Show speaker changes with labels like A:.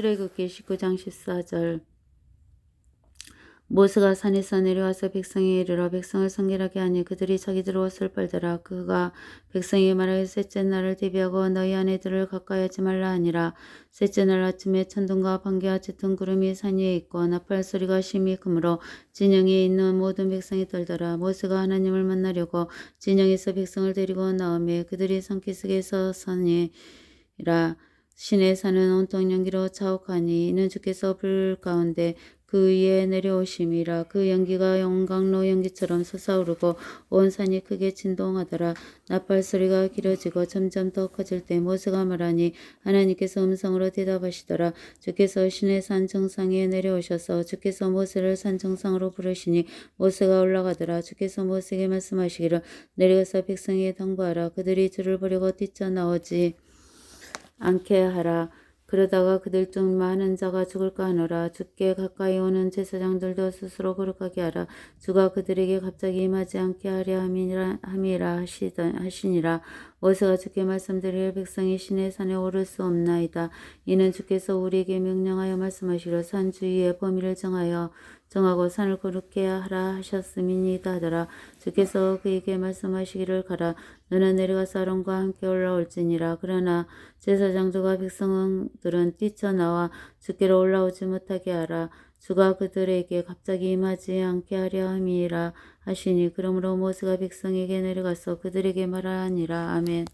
A: 출애굽기 19장 14절. 모세가 산에서 내려와서 백성에 이르러 백성을 성결하게 하니 그들이 자기들 옷을 빨더라. 그가 백성이 말하여 셋째 날을 대비하고 너희 아내들을 가까이 하지 말라 하니라. 셋째 날 아침에 천둥과 번개와 짙은 구름이 산 위에 있고 나팔 소리가 심히 크므로 진영에 있는 모든 백성이 떨더라. 모세가 하나님을 만나려고 진영에서 백성을 데리고 나오매 그들이 산기슭에서 서니라 신의 산은 온통 연기로 자욱하니 이는 주께서 불 가운데 그 위에 내려오심이라. 그 연기가 용광로 연기처럼 솟아오르고 온 산이 크게 진동하더라. 나팔 소리가 길어지고 점점 더 커질 때 모세가 말하니 하나님께서 음성으로 대답하시더라. 주께서 신의 산 정상에 내려오셔서 주께서 모세를 산 정상으로 부르시니 모세가 올라가더라. 주께서 모세에게 말씀하시기를 내려가서 백성에게 당부하라. 그들이 주를 보려고 뛰쳐나오지 않게 하라. 그러다가 그들 중 많은 자가 죽을까 하노라. 주께 가까이 오는 제사장들도 스스로 거룩하게 하라. 주가 그들에게 갑자기 임하지 않게 하려 함이라, 함이라 하시던, 하시니라. 모세가 주께 말씀드릴 백성이 신의 산에 오를 수 없나이다. 이는 주께서 우리에게 명령하여 말씀하시려 산 주위의 범위를 정하여 정하고 산을 거룩게 하라 하셨음이니이다 하더라. 주께서 그에게 말씀하시기를 가라. 너는 내려가서 아론과 함께 올라올지니라. 그러나 제사장들과 백성들은 뛰쳐나와 주께로 올라오지 못하게 하라. 주가 그들에게 갑자기 임하지 않게 하려 함이라 하시니 그러므로 모세가 백성에게 내려가서 그들에게 말하니라. 아멘.